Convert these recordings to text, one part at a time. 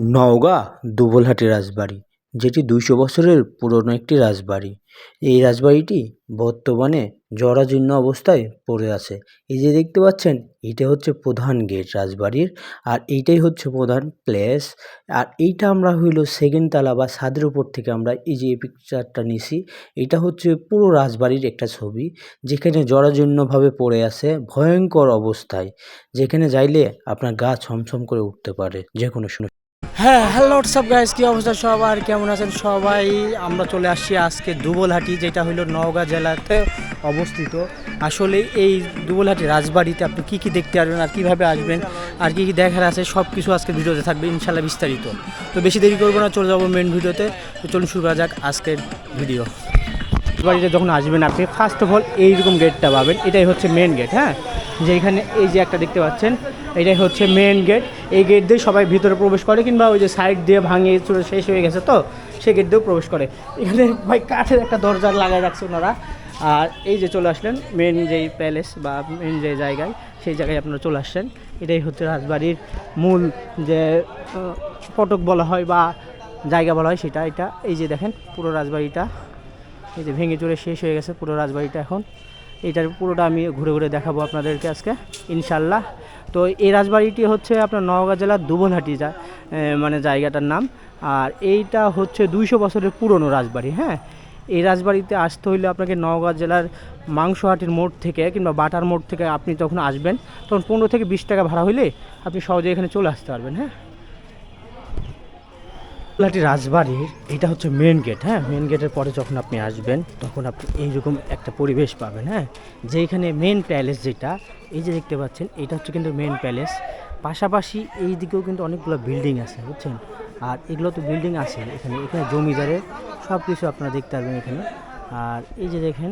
নওগাঁ দুবলহাটি রাজবাড়ি, যেটি দুইশো বছরের পুরনো একটি রাজবাড়ি। এই রাজবাড়িটি বর্তমানে জরাজীর্ণ অবস্থায় পড়ে আছে। এই যে দেখতে পাচ্ছেন এটা হচ্ছে প্রধান গেট রাজবাড়ির, আর এইটাই হচ্ছে প্রধান প্লেস। আর এইটা আমরা হইল সেকেন্ড তলা বা ছাদের উপর থেকে আমরা এই যে পিকচারটা নিছি, এটা হচ্ছে পুরো রাজবাড়ির একটা ছবি, যেখানে জরাজীর্ণভাবে পড়ে আছে ভয়ঙ্কর অবস্থায়, যেখানে যাইলে আপনার গা ছমছম করে উঠতে পারে যে কোনো হ্যাঁ হ্যালো হোয়াটসঅ্যাপ গাইস কী অবস্থা সবার? কেমন আছেন সবাই? আমরা চলে আসছি আজকে দুবলহাটি, যেটা হলো নওগাঁ জেলাতে অবস্থিত। আসলে এই দুবলহাটি রাজবাড়িতে আপনি কী কী দেখতে আসবেন আর কীভাবে আসবেন আর কী কী দেখার আছে সব কিছু আজকে ভিডিওতে থাকবে ইনশাল্লাহ বিস্তারিত। তো বেশি দেরি করব না, চলে যাব মেন ভিডিওতে। তো চলুন শুরু করা যাক আজকের ভিডিও। বাড়িতে যখন আসবেন আপনি ফার্স্ট অফ অল এইরকম গেটটা পাবেন। এটাই হচ্ছে মেন গেট হ্যাঁ? যে এখানে এই যে একটা দেখতে পাচ্ছেন, এটাই হচ্ছে মেন গেট এই গেট দিয়ে সবাই ভিতরে প্রবেশ করে কিংবা ওই যে সাইড দিয়ে ভাঙিয়ে চুরে শেষ হয়ে গেছে তো, সেই গেট দিয়েও প্রবেশ করে। এখানে ভাই কাঠের একটা দরজা লাগায় রাখছে ওনারা। আর এই যে চলে আসলেন মেন যেই প্যালেস বা মেন যে জায়গায়, সেই জায়গায় আপনারা চলে আসছেন। এটাই হচ্ছে রাজবাড়ির মূল যে ফটক বলা হয় বা জায়গা বলা হয় সেটা, এটা। এই যে দেখেন, পুরো রাজবাড়িটা। এই যে ভেঙে চুরে শেষ হয়ে গেছে পুরো রাজবাড়িটা এখন। এইটার পুরোটা আমি ঘুরে ঘুরে দেখাবো আপনাদেরকে আজকে ইনশাল্লাহ তো এই রাজবাড়িটি হচ্ছে আপনার নওগাঁ জেলার দুবলহাটি যা মানে জায়গাটার নাম। আর এইটা হচ্ছে দুইশো বছরের পুরনো রাজবাড়ি হ্যাঁ? এই রাজবাড়িতে আসতে হইলে আপনাকে নওগাঁ জেলার মাংসহাটির মোড় থেকে কিংবা বাটার মোড় থেকে আপনি যখন আসবেন, তখন পনেরো থেকে বিশ টাকা ভাড়া হইলে আপনি সহজে এখানে চলে আসতে পারবেন হ্যাঁ? লাটি রাজবাড়ির, এটা হচ্ছে মেন গেট হ্যাঁ? মেন গেটের পরে যখন আপনি আসবেন, তখন আপনি এইরকম একটা পরিবেশ পাবেন হ্যাঁ? যেখানে মেন প্যালেস যেটা, এই যে দেখতে পাচ্ছেন, এটা হচ্ছে কিন্তু মেন প্যালেস পাশাপাশি এই দিকেও কিন্তু অনেকগুলো বিল্ডিং আছে, বুঝছেন? আর এগুলো তো বিল্ডিং আছে, এখানে এখানে জমিদারের সব কিছু আপনারা দেখতে পারবেন এখানে। আর এই যে দেখেন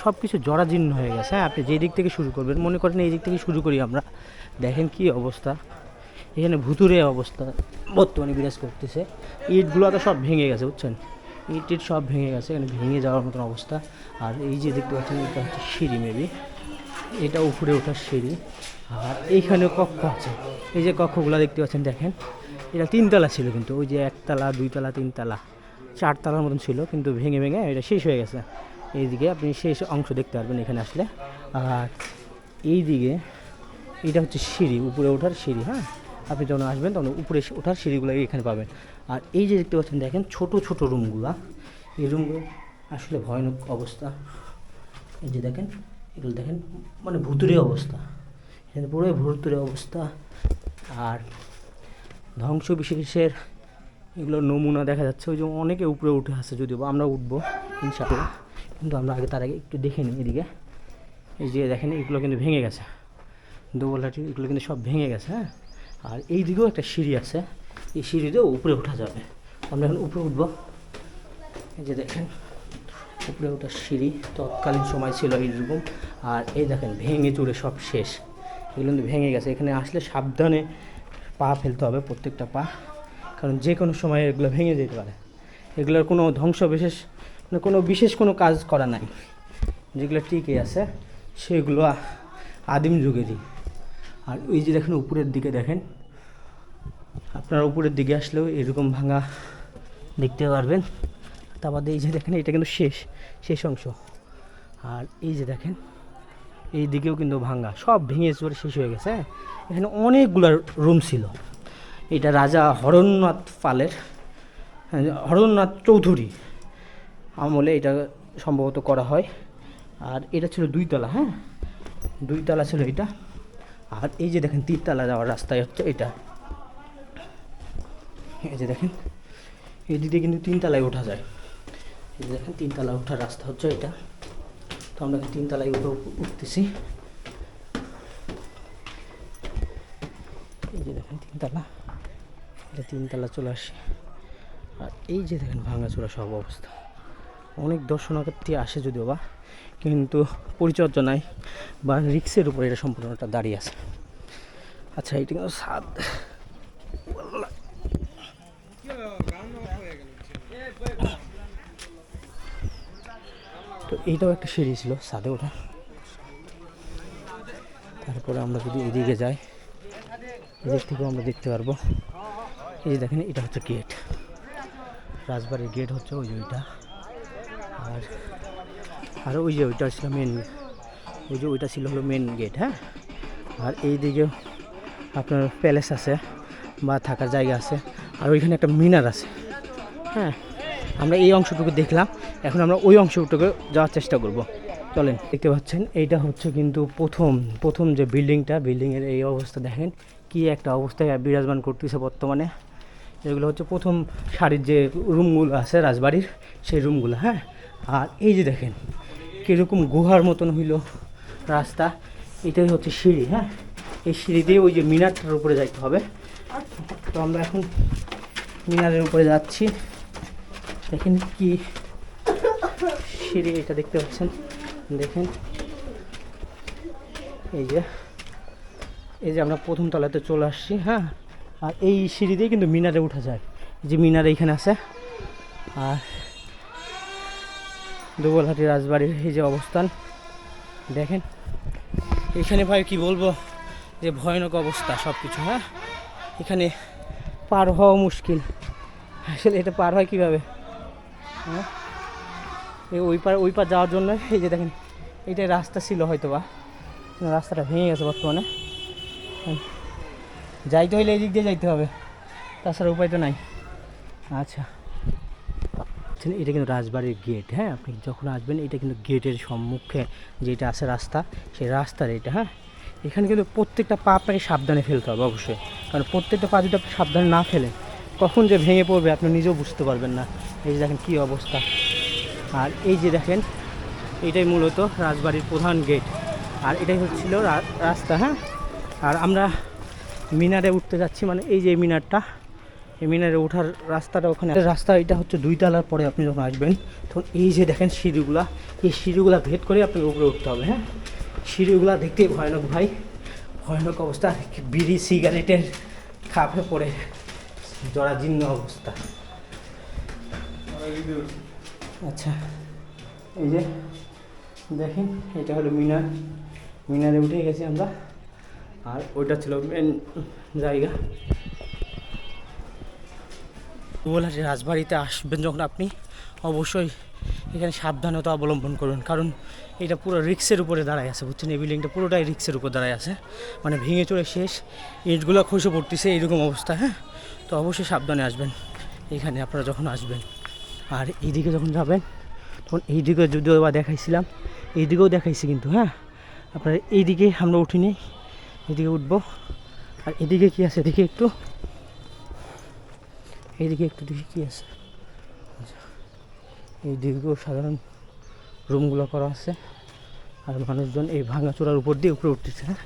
সব কিছু জরাজীর্ণ হয়ে গেছে হ্যাঁ? আপনি যেই দিক থেকে শুরু করবেন, মনে করেন এই দিক থেকে শুরু করি আমরা। দেখেন কি অবস্থা। এখানে ভুতুরে অবস্থা, বর্তমানে বিরাজ করতেছে। ইটগুলো তো সব ভেঙে গেছে, বুঝছেন? ইট টিট সব ভেঙে গেছে, এখানে ভেঙে যাওয়ার মতন অবস্থা। আর এই যে দেখতে পাচ্ছেন, এটা হচ্ছে সিঁড়ি মেবি এটা উপরে ওঠার সিঁড়ি। আর এইখানে কক্ষ আছে। এই যে কক্ষগুলো দেখতে পাচ্ছেন, দেখেন? এটা তিনতলা ছিল কিন্তু, ওই যে একতলা, দুইতলা, তিনতলা, চারতলার মতন ছিল, কিন্তু ভেঙে ভেঙে এটা শেষ হয়ে গেছে। এইদিকে আপনি শেষ অংশ দেখতে পারবেন এখানে আসলে। আর এই দিকে এটা হচ্ছে সিঁড়ি, উপরে ওঠার সিঁড়ি হ্যাঁ? আপনি যখন আসবেন, তখন উপরে ওঠার সিঁড়িগুলো এখানে পাবেন। আর এই যে দেখতে পাচ্ছেন, দেখেন ছোট ছোট রুমগুলা। এই রুমগুলো আসলে ভয়ানক অবস্থা। এই যে দেখেন, এগুলো দেখেন মানে ভুতুরে অবস্থা। এখানে পুরোই ভুতুরে অবস্থা। আর ধ্বংস বিশেষের এগুলো নমুনা দেখা যাচ্ছে। ওই যে অনেকে উপরে উঠে আসছে যদিও আমরা উঠবো, ইনশাআল্লাহ। কিন্তু আমরা আগে, তার আগে একটু দেখে নিই এদিকে। এই যে দেখেন, এগুলো কিন্তু ভেঙে গেছে। দোবলাটি এগুলো কিন্তু সব ভেঙে গেছে হ্যাঁ? আর এই দিকেও একটা সিঁড়ি আছে। এই সিঁড়িতেও উপরে ওঠা যাবে। আমরা এখন উপরে উঠবো। এই যে দেখেন, উপরে ওঠার সিঁড়ি তৎকালীন সময় ছিল এইরকম। আর এই দেখেন, ভেঙে চুরে সব শেষ। এগুলো কিন্তু ভেঙে গেছে। এখানে আসলে সাবধানে পা ফেলতে হবে প্রত্যেকটা পা। কারণ যে কোনো সময় এগুলো ভেঙে যেতে পারে। এগুলোর কোনো ধ্বংস বিশেষ মানে কোনো বিশেষ কোনো কাজ করা নাই। যেগুলো টিকে আছে, সেগুলো আদিম যুগেরই। আর ওই যে দেখেন উপরের দিকে দেখেন আপনারা উপরের দিকে আসলেও এরকম ভাঙা দেখতে পারবেন। তার বাদে এই যে দেখেন এটা কিন্তু শেষ শেষ অংশ। আর এই যে দেখেন এই দিকেও কিন্তু ভাঙা সব ভেঙে চুরে শেষ হয়ে গেছে হ্যাঁ? এখানে অনেকগুলো রুম ছিল। এটা রাজা হরণনাথ পালের হ্যাঁ, হরণনাথ চৌধুরী আমলে এটা সম্ভবত করা হয়। আর এটা ছিল দুইতলা হ্যাঁ? দুইতলা ছিল এটা। আর এই যে দেখেন তিনতলা যাওয়ার রাস্তায় হচ্ছে এটা। এই যে দেখেন, এই দিকে কিন্তু তিনতলায় ওঠা যায়। এই যে দেখেন তিনতলায় ওঠার রাস্তা হচ্ছে এটা। তো আমরা তিনতলায় উঠে উঠতেছি। এই যে দেখেন তিনতলা এটা তিনতলা চলে আসে আর এই যে দেখেন ভাঙাচোরা সব অবস্থা। অনেক দর্শনার্থী আসে যদিও বা, কিন্তু পরিচর্যা নাই বা রিক্সের উপর এটা সম্পূর্ণটা দাঁড়িয়ে আছে। আচ্ছা এটা কিন্তু স্বাদ তো এইটাও একটা সিঁড়ি ছিল সাদে ওঠা। তারপরে আমরা যদি এদিকে যাই, এদিক থেকেও আমরা দেখতে পারব। এই যে দেখেন, এটা হচ্ছে গেট। রাজবাড়ির গেট হচ্ছে ওই ওইটা। আর আর ওই যে ওইটা ছিল মেন ওই যে ওইটা ছিল হলো মেন গেট হ্যাঁ? আর এই দিকে আপনার প্যালেস আছে বা থাকার জায়গা আছে। আর ওইখানে একটা মিনার আছে হ্যাঁ? আমরা এই অংশটুকু দেখলাম, এখন আমরা ওই অংশটুকু যাওয়ার চেষ্টা করব। চলেন, দেখতে পাচ্ছেন, এইটা হচ্ছে কিন্তু প্রথম প্রথম যে বিল্ডিংটা বিল্ডিংয়ের এই অবস্থা দেখেন, কি একটা অবস্থায় বিরাজমান করতেছে বর্তমানে। এগুলো হচ্ছে প্রথম সারির যে রুমগুলো আছে রাজবাড়ির, সেই রুমগুলো হ্যাঁ? আর এই যে দেখেন, কীরকম গুহার মতন হইল রাস্তা। এটাই হচ্ছে সিঁড়ি হ্যাঁ? এই সিঁড়ি দিয়ে ওই যে মিনারটার উপরে যাইতে হবে। তো আমরা এখন মিনারের উপরে যাচ্ছি। দেখেন কি সিঁড়ি এটা দেখতে পাচ্ছেন? দেখেন। এই যে এই যে আমরা প্রথম তলাতে চলে আসছি হ্যাঁ? আর এই সিঁড়ি দিয়ে কিন্তু মিনারে উঠা যায়। যে মিনার এইখানে আছে। আর দুবলহাটি রাজবাড়ির এই যে অবস্থান, দেখেন। এখানে ভাই কি বলব, যে ভয়ানক অবস্থা সব কিছু হ্যাঁ? এখানে পার হওয়া মুশকিল। আসলে এটা পার হয় কীভাবে? হ্যাঁ? এই ওই পার ওই পার যাওয়ার জন্য, এই যে দেখেন এইটাই রাস্তা ছিল হয়তো বা রাস্তাটা ভেঙে গেছে বর্তমানে। হুম। যাইতে হইলে এই দিক দিয়ে যাইতে হবে। তাছাড়া উপায় তো নাই। আচ্ছা। আচ্ছা, এটা কিন্তু রাজবাড়ির গেট হ্যাঁ? আপনি যখন আসবেন এটা কিন্তু গেটের সম্মুখে যেটা আছে রাস্তা সেই রাস্তার এটা হ্যাঁ? এখানে কিন্তু প্রত্যেকটা পা আপনাকে সাবধানে ফেলতে হবে অবশ্যই। কারণ প্রত্যেকটা পা যদি আপনি সাবধানে না ফেলেন কখন যে ভেঙে পড়বে আপনি নিজেও বুঝতে পারবেন না। এই যে দেখেন কী অবস্থা। আর এই যে দেখেন এটাই মূলত রাজবাড়ির প্রধান গেট আর এটাই হচ্ছিল রাস্তা হ্যাঁ? আর আমরা মিনারে উঠতে যাচ্ছি মানে এই যে মিনারটা মিনারে ওঠার রাস্তাটা ওখানে রাস্তা এটা হচ্ছে দুই তলার পরে আপনি যখন আসবেন, তখন এই যে দেখেন সিঁড়িগুলা, এই সিঁড়িগুলা ভেদ করে আপনাকে উপরে উঠতে হবে হ্যাঁ? সিঁড়িগুলা দেখতে ভয়ানক ভাই। ভয়ানক অবস্থা, বিড়ি, সিগারেটের খাপে পড়ে। জরাজীর্ণ অবস্থা। আচ্ছা এই যে দেখেন, এটা হলো মিনার। মিনারে উঠে গেছি আমরা। আর ওইটা ছিল মেন জায়গা। গোলাহাটি রাজবাড়িতে আসবেন যখন আপনি, অবশ্যই এখানে সাবধানতা অবলম্বন করবেন কারণ এটা পুরো রিক্সের উপরে দাঁড়ায় আছে, বুঝছেন? এই বিল্ডিংটা পুরোটাই রিক্সের উপর দাঁড়ায় আছে। মানে ভেঙে চড়ে শেষ। ইটগুলো খসে পড়তেছে, এইরকম অবস্থা হ্যাঁ? তো অবশ্যই সাবধানে আসবেন। এখানে আপনারা যখন আসবেন, আর এইদিকে যখন যাবেন, তখন এইদিকে যদিও বা দেখাইছিলাম, এইদিকেও দেখাইছি কিন্তু হ্যাঁ? আপনারা এইদিকে আমরা উঠিনি এদিকে উঠবো। আর এদিকে কি আছে? দেখি একটু এইদিকে একটু দেখি কী আছে। এই দীর্ঘ সাধারণ রুমগুলো করা আছে। আর মানুষজন এই ভাঙাচোরার উপর দিয়ে উপরে উঠতেছে হ্যাঁ?